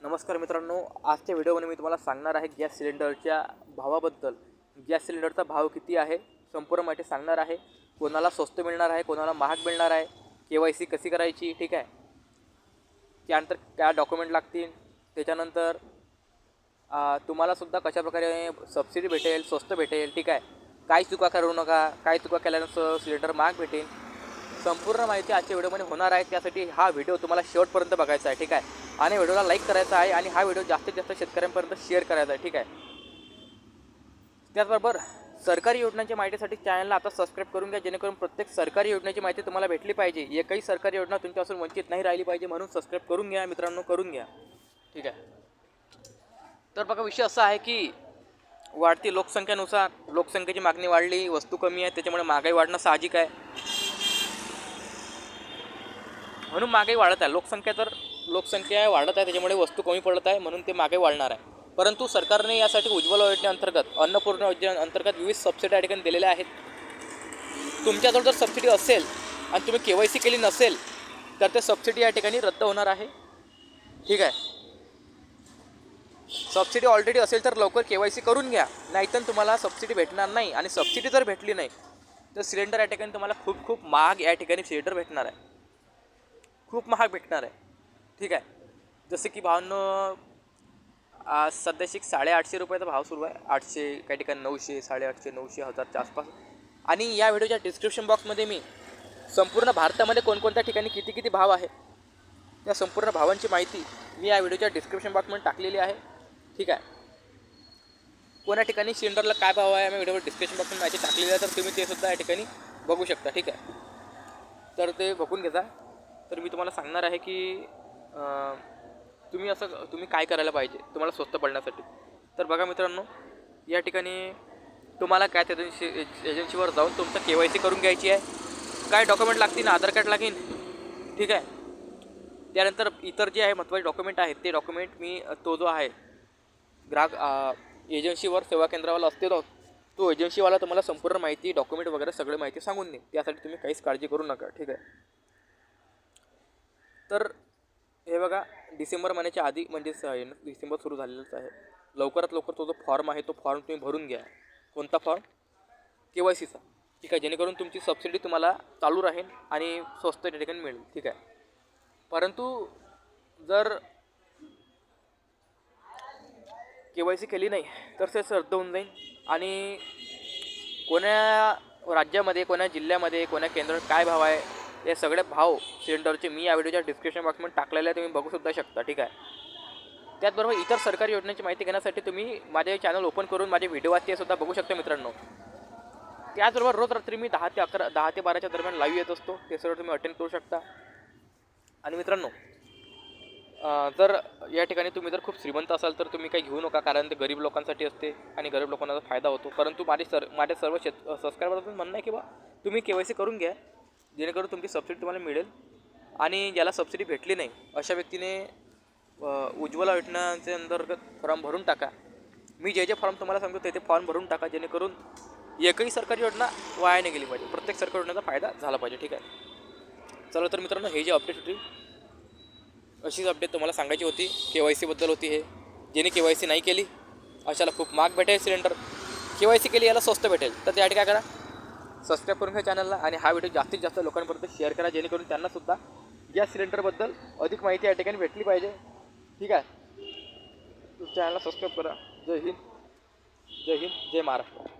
नमस्कार मित्रांनो आजच्या व्हिडिओमध्ये मी तुम्हाला सांगणार आहे गॅस सिलेंडरच्या भावाबद्दल. गॅस सिलेंडरचा भाव किती आहे संपूर्ण माहिती सांगणार आहे. कोणाला स्वस्त मिळणार आहे कोणाला महाग मिळणार आहे के वाय सी कशी करायची ठीक आहे? त्यानंतर काय डॉक्युमेंट लागतील. त्याच्यानंतर तुम्हालासुद्धा कशाप्रकारे सबसिडी भेटेल स्वस्त भेटेल ठीक आहे? काय चुका करू नका काय चुका केल्यानंतर सिलेंडर महाग भेटेल. संपूर्ण माहिती आजच्या व्हिडिओमध्ये होणार आहे त्यासाठी हा व्हिडिओ तुम्हाला शेवटपर्यंत बघायचा आहे ठीक आहे? आणि व्हिडिओला लाईक करायचा आहे आणि हा व्हिडिओ जास्तीत जास्त शेतकऱ्यांपर्यंत शेअर करायचा आहे. ठीक आहे? त्याचबरोबर सरकारी योजनांच्या माहितीसाठी चॅनलला आता सबस्क्राईब करून घ्या. जेणेकरून प्रत्येक सरकारी योजनेची माहिती तुम्हाला भेटली पाहिजे. एकही सरकारी योजना तुमच्यापासून वंचित नाही राहिली पाहिजे म्हणून सबस्क्राईब करून घ्या मित्रांनो करून घ्या. ठीक आहे? तर बघा विषय असा आहे की वाढती लोकसंख्येनुसार लोकसंख्येची मागणी वाढली वस्तू कमी आहे त्याच्यामुळे महागाई वाढणं साहजिक आहे. म्हणून महागाई वाढत आहे. लोकसंख्या तर लोकसंख्या वाढत आहे त्याच्यामुळे वस्तू कमी पडत आहे म्हणून ते मागे वाढणार आहे. परंतु सरकारने यासाठी उज्ज्वला योजनेअंतर्गत अन्नपूर्ण योजनेअंतर्गत विविध सबसिडी या ठिकाणी दिलेल्या आहेत. तुमच्याजवळ जर सबसिडी असेल आणि तुम्ही के वाय सी केली नसेल तर ते सबसिडी या ठिकाणी रद्द होणार आहे. ठीक आहे? सबसिडी ऑलरेडी असेल तर लवकर के वाय सी करून घ्या. नाहीतर तुम्हाला सबसिडी भेटणार नाही आणि सबसिडी जर भेटली नाही तर सिलेंडर या ठिकाणी तुम्हाला खूप खूप महाग या ठिकाणी सिलेंडर भेटणार आहे. खूप महाग भेटणार आहे. ठीक आहे. जसं की भावांनो आज सध्याशी साडेआठशे रुपयाचा भाव सुरू आहे. आठशे काही ठिकाणी नऊशे साडेआठशे नऊशे हजारच्या आसपास. आणि या व्हिडिओच्या डिस्क्रिप्शन बॉक्समध्ये मी संपूर्ण भारतामध्ये कोणकोणत्या ठिकाणी किती किती भाव आहे या संपूर्ण भावांची माहिती मी या व्हिडिओच्या डिस्क्रिप्शन बॉक्समध्ये टाकलेली आहे. ठीक आहे. कोणा ठिकाणी सिलेंडरला काय भाव आहे मी व्हिडिओवर डिस्क्रिप्शन बॉक्समध्ये माहिती टाकलेली आहे तर तुम्ही ते सुद्धा या ठिकाणी बघू शकता. ठीक आहे. तर ते बघून घेता. तर मी तुम्हाला सांगणार आहे की तुम्ही असं तुम्ही काय करायला पाहिजे? तुम्हाला स्वस्त पडण्यासाठी. तर बघा मित्रांनो या ठिकाणी तुम्हाला काय त्या एजन्सी एजन्सीवर जाऊन तुमचं के वाय सी करून घ्यायची आहे. काय डॉक्युमेंट लागतील आधार कार्ड लागेल ठीक आहे. त्यानंतर इतर जे आहे महत्त्वाचे डॉक्युमेंट आहेत ते डॉक्युमेंट मी तो जो आहे ग्राहक एजन्सीवर सेवा केंद्रावाला असते तो तो एजन्सीवाला तुम्हाला संपूर्ण माहिती डॉक्युमेंट वगैरे सगळी माहिती सांगून देईल त्यासाठी तुम्ही काहीच काळजी करू नका ठीक आहे. तर हे बघा डिसेंबर महिन्याच्या आधी म्हणजेच आहे ना डिसेंबर सुरू झालेलंच आहे. लवकरात लवकर तो जो फॉर्म आहे तो फॉर्म तुम्ही भरून घ्या. कोणता फॉर्म? के वाय सीचा. ठीक आहे जेणेकरून तुमची सबसिडी तुम्हाला चालू राहील आणि स्वस्त त्या ठिकाणी मिळेल. ठीक आहे. परंतु जर के वाय सी केली नाही तर ते रद्द होऊन जाईल. आणि कोण्या राज्यामध्ये कोण्या जिल्ह्यामध्ये कोण्या केंद्रात काय भाव आहे हे सगळे भाव सिलेंडरचे मी या व्हिडिओच्या डिस्क्रिप्शन बॉक्समध्ये टाकलेले आहे तुम्ही बघूसुद्धा शकता ठीक आहे? त्याचबरोबर इतर सरकारी योजनेची माहिती घेण्यासाठी तुम्ही माझे चॅनल ओपन करून माझे व्हिडिओ आहेत सुद्धा बघू शकता मित्रांनो. त्याचबरोबर रोज रात्री मी दहा ते अकरा दहा ते बाराच्या दरम्यान लाईव्ह येत असतो ते सर्व तुम्ही अटेंड करू शकता. आणि मित्रांनो जर या ठिकाणी तुम्ही जर खूप श्रीमंत असाल तर तुम्ही काही घेऊ नका कारण ते गरीब लोकांसाठी असते आणि गरीब लोकांना फायदा होतो. परंतु माझे सर माझ्या सर्व शेत सबस्क्रायबरचं म्हणणं आहे की बा तुम्ही के वाय सी करून घ्या. जेणेकरून तुमची सबसिडी तुम्हाला मिळेल आणि ज्याला सबसिडी भेटली नाही अशा व्यक्तीने उज्ज्वला योजनांचे अंतर्गत फॉर्म भरून टाका. मी जे जे फॉर्म तुम्हाला सांगतो ते ते फॉर्म भरून टाका जेणेकरून एकही सरकारी योजना वाया नाही गेली पाहिजे. प्रत्येक सरकारी योजनेचा फायदा झाला पाहिजे ठीक आहे? चला तर मित्रांनो हे जे अपडेट होती अशीच अपडेट तुम्हाला सांगायची होती. के वाय सीबद्दल होती हे. ज्याने के वाय सी नाही केली अशाला खूप महाग भेटेल सिलेंडर. के वाय सी केली याला स्वस्त भेटेल. तर त्यासाठी काय करा सबस्क्राईब करून घ्या चॅनलला आणि हा व्हिडिओ जास्तीत जास्त लोकांपर्यंत शेअर करा जेणेकरून त्यांनासुद्धा गॅस सिलेंडरबद्दल अधिक माहिती या ठिकाणी भेटली पाहिजे. ठीक आहे? चॅनलला सबस्क्राईब करा. जय हिंद. जय हिंद. जय महाराष्ट्र.